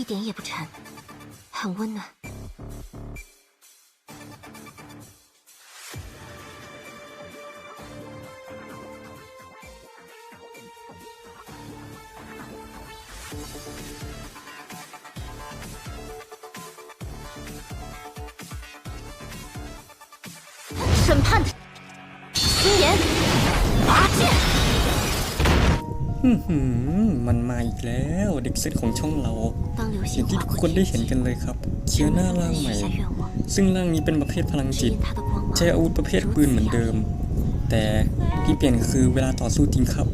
一点也不沉，很温暖。审判的心言，拔剑。 มันมาอีกแล้วเด็กเซตของช่องเราอย่างที่ทุกคนได้เห็นกันเลยครับเคียน่าร่างใหม่ ซึ่งร่างนี้เป็นประเภทพลังจิต ใช้อาวุธประเภทปืนเหมือนเดิม แต่ที่เปลี่ยนคือเวลาต่อสู้จริงครับ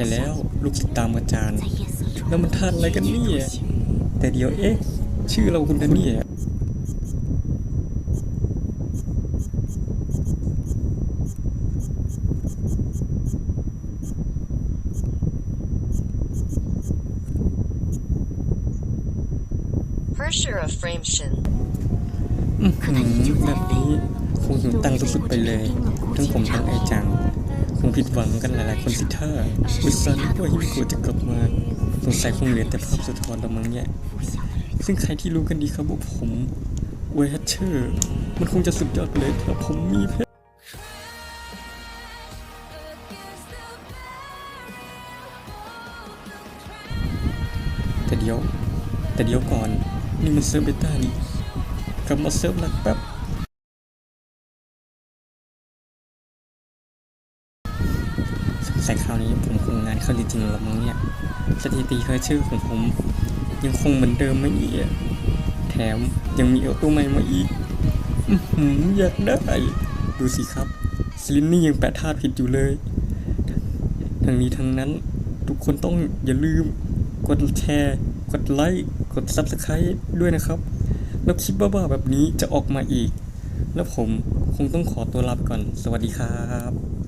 ช่แล้ว ลูกศิษย์ตามอาจารย์ แล้วมันทันอะไรกันนี่แต่เดี๋ยวเอ๊ะ ชื่อเราคุณกันเนี่ยแบบนี้คงหิงตั้งสุดๆไปเลย ทั้งผมทั้งไอจัง คงผิดหวังกันหลายๆคนสิท่ามิซันว่าฮิมิโกะจะกลับมา สงสัยคงเหลือแต่ภาพสะท้อนละมั้งเนี่ยซึ่งใครที่รู้กันดีครับว่าผมเวทเชอร์มันคงจะสุดยอดเลยถ้าผมมีเพชรแต่เดี๋ยว แต่เดี๋ยวก่อน นี่มันเซิร์ฟเบต้านี่กลับมาเซิร์ฟหลักแป๊บ ใส่คราวนี้ผมคงงานเข้าจริงๆแล้วมั้งเนี่ยสถิติเคยชื่อของผม ยังคงเหมือนเดิมไมเนี่ยแถมยังมีเอาตัวใหม่มาอีกอื้อหือยากได้ ดูสิครับสลินนี่ยังแปะธาตุผิดอยู่เลย ทั้งนี้ทั้งนั้นทุกคนต้องอย่าลืม กดแชร์ กดไลค์กด Subscribe ด้วยนะครับ แล้วคลิปบ้าๆแบบนี้จะออกมาอีก แล้วผมคงต้องขอตัวลาไปก่อน สวัสดีครับ